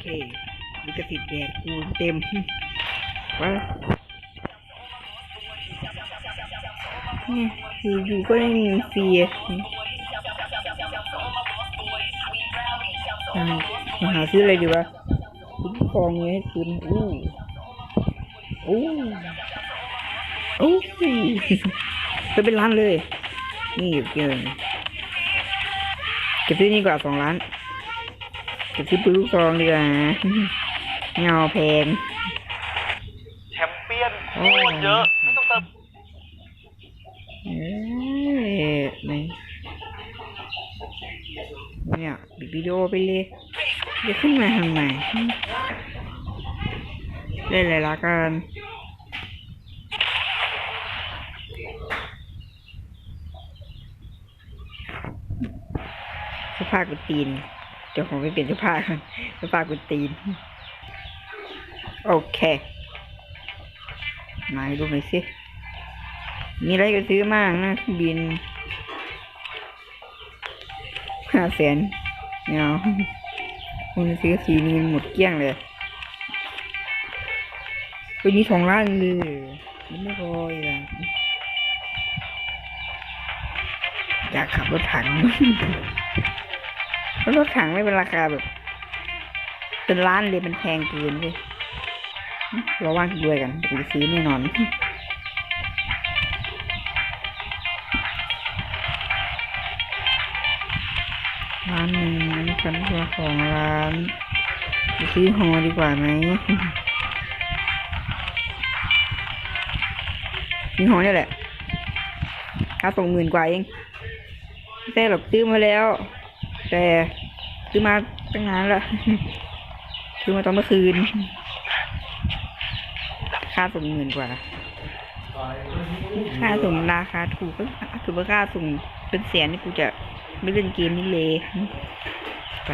เคลิขสิทธิ์แดกกูเต็มว่าเนี่ยอยู่ๆก็ได้เงินฟรีอะอ่ามาหาซื้ออะไรดีวะคุ้มครองเงี้ยให้คุณอู้อู้อู้ไปเป็นล้านเลย นี่เกินเก็บซื้อนี่กว่าสองล้าน เก็บซื้อปืนลูกซองดีกว่าเงาแพงแชมเปี้ยนโคโอ้ตรเยอะไม่ต้องเติมเอ้ยไหนเนี่ยปิดวิดีโอไปเลยเดี๋ยวขึ้นมาทำไมเล่นอะไรละกันเสื้อผ้ากูตีน เดี๋ยวผมไปเปลี่ยนเสื้อผ้าเสื้อผ้ากูตีน โอเคไหนดูหน่อยสิ มีอะไรก็ซื้อมากนะเครื่องบินห้าแสนเงาคุณซื้อสีนี้หมดเกลี้ยงเลยวันนี้สองล้านเลยมันไม่พออีกอะอยากขับรถถัง รถถังไม่เป็นราคาแบบ เป็นล้านเลยมันแพงเกินเลยเราว่างรวยกันเดี๋ยวไปซื้อแน่นอนร้านหนึ่งอันนี้ชั้นตัวของร้านไปซื้อฮอดีกว่าไหมซื้อฮอเนี่ยแหละค่าส่งหมื่นกว่าเองไม่หรอกซื้อมาแล้ว แต่ซื้อมาตั้งนานแล้วซื้อมาตอนเมื่อคืนค่าส่งหมื่นกว่า ค่าส่งราคาถูกก็ถือว่าค่าส่งเป็นแสนนี่กูจะไม่เล่นเกมนี้เลยไป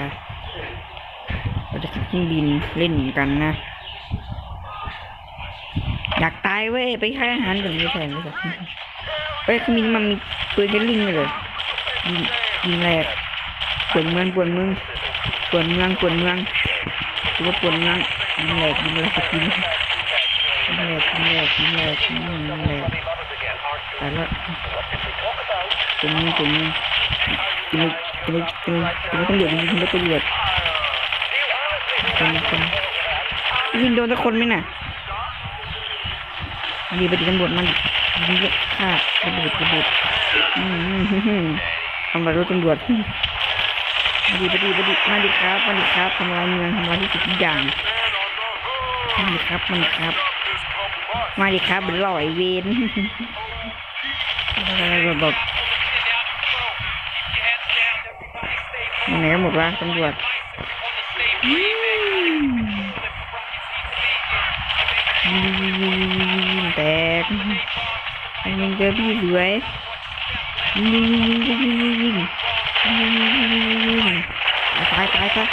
เราจะขึ้นเครื่องบินเล่นเหมือนกันนะ อยากตายเว้ยไปค่ายอาหารก่อนไม่แทนเลยสักเฮ้ยเครื่องบินมันมีปืนแคลิงเลยยิงยิงแรก ปวนเมืองปวนเมืองปวนเมืองปวนเมืองหรือว่าปวนเมืองยิงแรกยิงแรกสกินยิงแรกยิงแรกยิงแรกยิงแรกแตายละปวนเมืองปวนเมืองกินเลยกินเลยกินเลยกินเลยตำรวจยิงเลยตำรวจคนคนยิงโดนสักคนไหมน่ะดีไปดีตำรวจมันยิงเยอะฆ่าระเบิดระเบิดอืมทำลายรถตำรวจมา ดีดีดีมาดีครับมาดีครับทำลายเมืองทำลายที่สุดทุกอย่างมาดีครับมาดีครับ มาดีครับลอยเวนแบบแบบไหนหมดวะตำรวจแตกอันนี้เจอพี่สวยยิงยิงยิงยิงยิง ตายตายตาย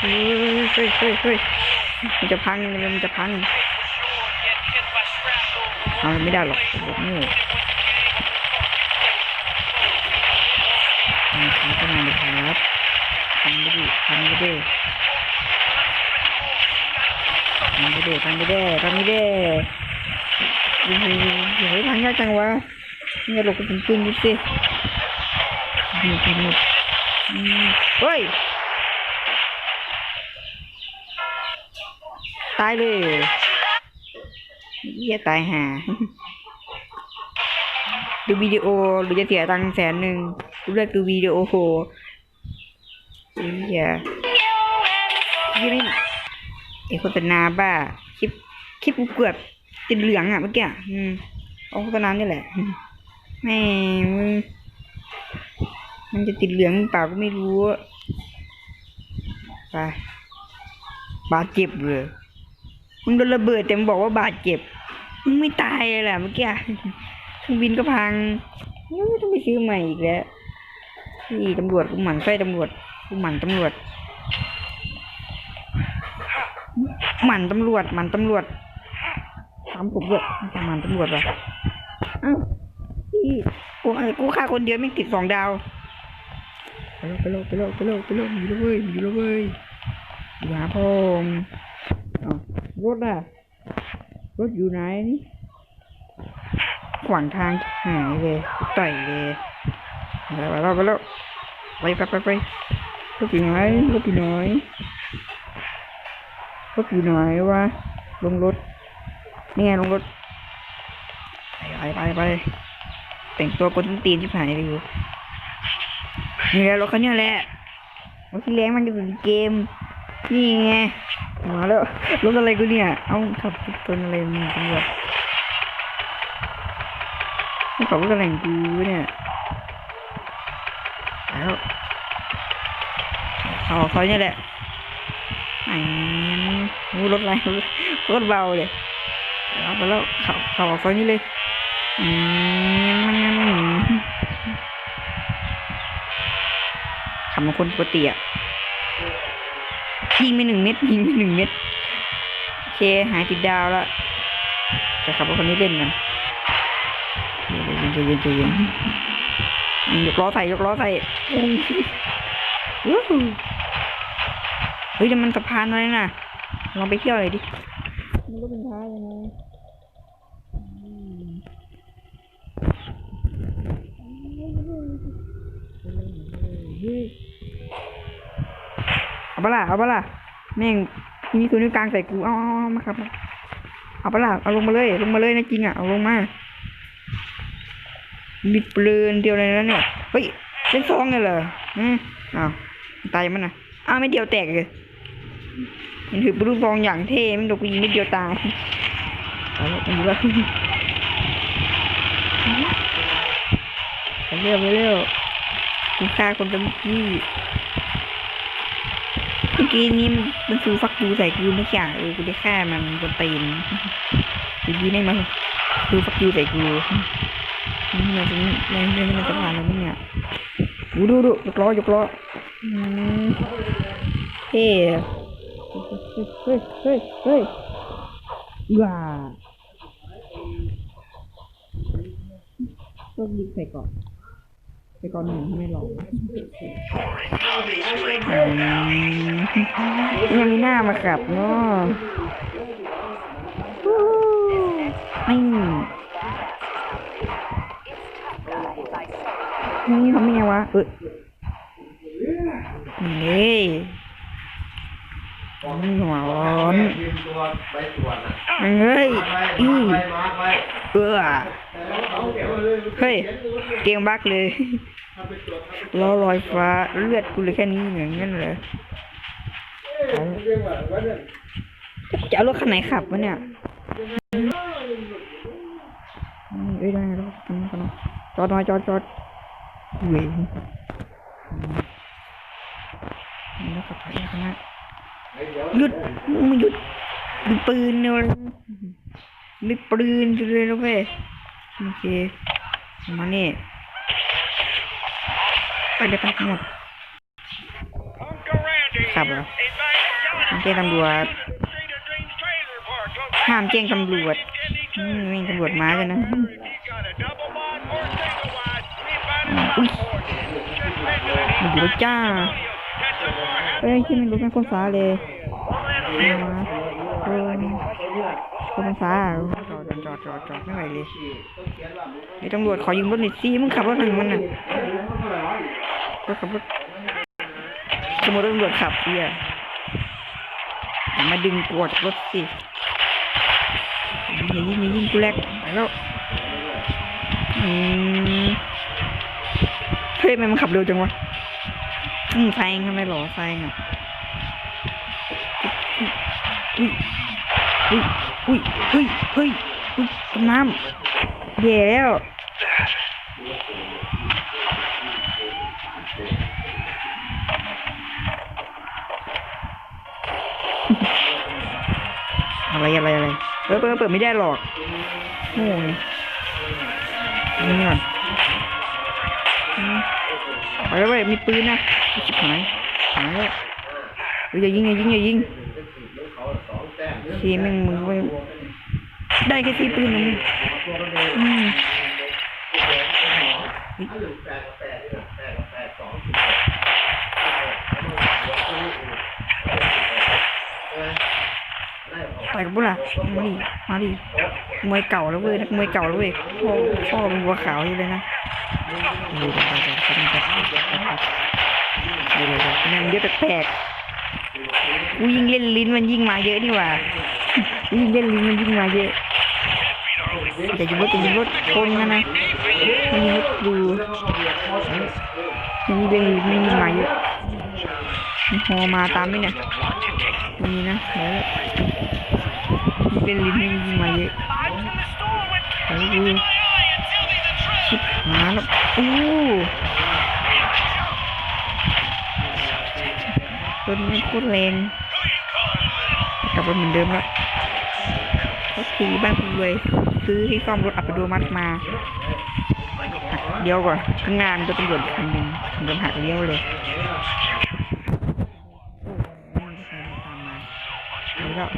เฮ้ยเฮ้ยเฮ้ยเฮ้ยมันจะพังมันจะพังเอาไม่ได้หรอกบอกโง่ครับก็มาเลยครับทำไปดิทำไปดิทำไปเด้ทำไปเด้ทำไปด้โอ้โหเฮ้ยทางยากจังวะ นี่หลบกันจริงๆดูสิหมดหมดอืมเฮ้ย ตายเลยเหี้ยตายห่าดูวิดีโอหรือจะเสียตังค์แสนหนึ่งดูเลือกดูวิดีโอโหเหี้ยยี่ไม่ไอโฆษณาบ้า คลิป คลิปกูเกือบติดเหลืองอะเมื่อกี้อะอืมเอาโฆษณานี่แหละ แม่มึงมันจะติดเหลืองเปล่าก็ไม่รู้อะไปบาดเจ็บเลยมึงโดนระเบิดแต่มึงบอกว่าบาดเจ็บมึงไม่ตายเลยแหละเมื่อกี้เครื่องบินก็พังต้องไปซื้อใหม่อีกแล้วนี่ตำรวจกูหมั่นไส้ตำรวจกูหมั่นตำรวจหมั่นตำรวจหมั่นตำรวจถามผมด้วยจะหมั่นตำรวจวะอ้าพี่ กูกูฆ่าคนเดียวไม่ติดสองดาวไปโลกไปโลกไปโลกไปโลกไปโลกอยู่แล้วเว้ยอยู่แล้วเว้ยอยู่หาพ่อรถอะรถอยู่ไหนนี่ขวางทางหายเลยต่อยเลยไปแล้วไปแล้วไปไปไปไปรถอยู่ไหนรถอยู่ไหนรถอยู่ไหนวะลงรถนี่ไงลงรถไปไปไป แต่งตัวกวนส้นตีนชิบหายเลยอยู่นี่แหละรถคันเนี้ยแหละรถที่แรงมันจะเป็นเกม นี่ไงมาแล้วรถอะไรกูเนี่ย เอาขับชนอะไรมึงตำรวจขับรถอะไรกูเนี่ยแล้วเขาเขาเนี่ยแหละไอ้งูรถอะไรรถเบาเลยเอาไปแล้วเขาเขาเขานี่เลย ขับมาคนปกติอะยิงไปหนึ่งเม็ดยิงไปหนึ่งเม็ดโอเค หายติดดาวแล้วจะขับรถคนนี้เล่นกันเย็นเย็นเย็นอืมยกล้อใส่ยกล้อใส่เฮ้ยแต่มันสะพานอะไรน่ะลองไปเที่ยวหน่อยดิ มันก็เป็นท้ายยังไงม เอาปะล่ะเอาปะล่ะแม่งมีตัวนิ้วกลางใส่กูเอาเอาเอามาครับ เอาปะล่ะเอาลงมาเลย ลงมาเลยนะจริงอะเอาลงมาบิดเปลือนเดียวเลยแล้วเนี่ยเฮ้ยเล่นซองเลยเหรออืมอ้าวตายมันนะอ้าวไม่เดียวแตกเลยมันถือปืนซองอย่างเท่มันโดนกูยิงนิดเดียวตายเอาละมันอยู่แล้ว เร็วเร็วกูฆ่าคนเป็นที่เมื่อกี้นี้มันซื้อฟักยูใส่กูไม่ใช่เออกูได้ฆ่ามันบนตีนเมื่อกี้นี่มันซื้อฟักยูใส่กูนี่มันจะนี่นี่มันจะผ่านแล้วเนี่ยดูดูดูยกล้อยกล้อเท่เฮ้ยเฮ้ยเฮ้ยว้าต้องดิใส่ก่อน ไปก่อนหนึ่งไม่หรอกอืมยังมีหน้ามาขับเนาะไม่นี่ทำยังไงวะเออนี่ หัวร้อนเฮ้ยอีเออเฮ้ย เกมบักเลยล้อลอยฟ้าเลือดกูเหลยแค่นี้อย่างนั้นเหรอเอาจะเอารถคันไหนขับวะเนี่ยอืมเอ้ยได้แล้วกันกันจอดหน่อยจอดจอดเว้ยอืมแล้วขับไปข้างหน้า หยุดมึงหยุดมีปืนเนี่ยมีปืนเลยนะเว้ยโอเคมานี่ไปเลยไปหมดขับเหรอห้ามแจ้งตำรวจห้ามแจ้งตำรวจอืมมีตำรวจมาเลยนะอุ้ยมาอยู่แล้วจ้า เอ้ยที่มันรู้เป็นคนฟ้าเลยมาเออคนฟ้าจอดจอดจอดจอดไม่ไหวเลยไอ้ตำรวจขอยืมรถหน่อยสิมึงขับรถหนึ่งมันน่ะรถขับรถสมมติตำรวจขับเนี่ยอย่ามาดึงกวดรถสิอย่ายิงอย่ายิงกูแลกไปแล้วอืมเฮ้ยทำไมมันขับเร็วจังวะ อืมแซงทำไมหรอแซงอะอุ้ยอุ้ยอุ้ยเฮ้ยเฮ้ยอุ้ยต้นน้ำแย่แล้วอะไรอะไรอะไรเออเปิดเปิดไม่ได้หรอกโง่ไงนี่ก่อน ไปแล้วเว้ยมีปืนนะชิบหายหายแล้วอย่ายิงอย่ายิงอย่ายิงทีมึงมึงได้แค่ที่ปืนมึงอืมไปกับบุล่ะมาดิมาดิมวยเก่าแล้วเว้ยนัมวยเก่าแล้วเว้ยพ่อพ่อเป็นวัวขาวอยู่เลยนะ ดูดูดูดูดูดูดูมันเยอะแปลกๆกูยิ่งเล่นลิ้นมันยิ่งมาเยอะนี่ว่ายิ่งเล่นลิ้นมันยิ่งมาเยอะจะยิงรถจะยิงรถคนนะนะมัรถดูมีนยิงเล่มีมาเยอะมีอมาตามไหมเนี่ยมีนะเฮ้ยเป็นลิ้นมันยิงมาเยอะเฮ้ย หชิบหาแล้วโอ้รถไม่โคตรแรงกลับมาเหมือนเดิมแล้วก็คือบ้านคุณรวยซื้อให้ซ่อมรถอัตโนมัติมาเดี๋ยวก่อนข้างหน้านจะตำรวจคันหนึ่งถึงจะหักเลี้ยวเลยโอ้ไม่ใครมาตามมานี่แล้ว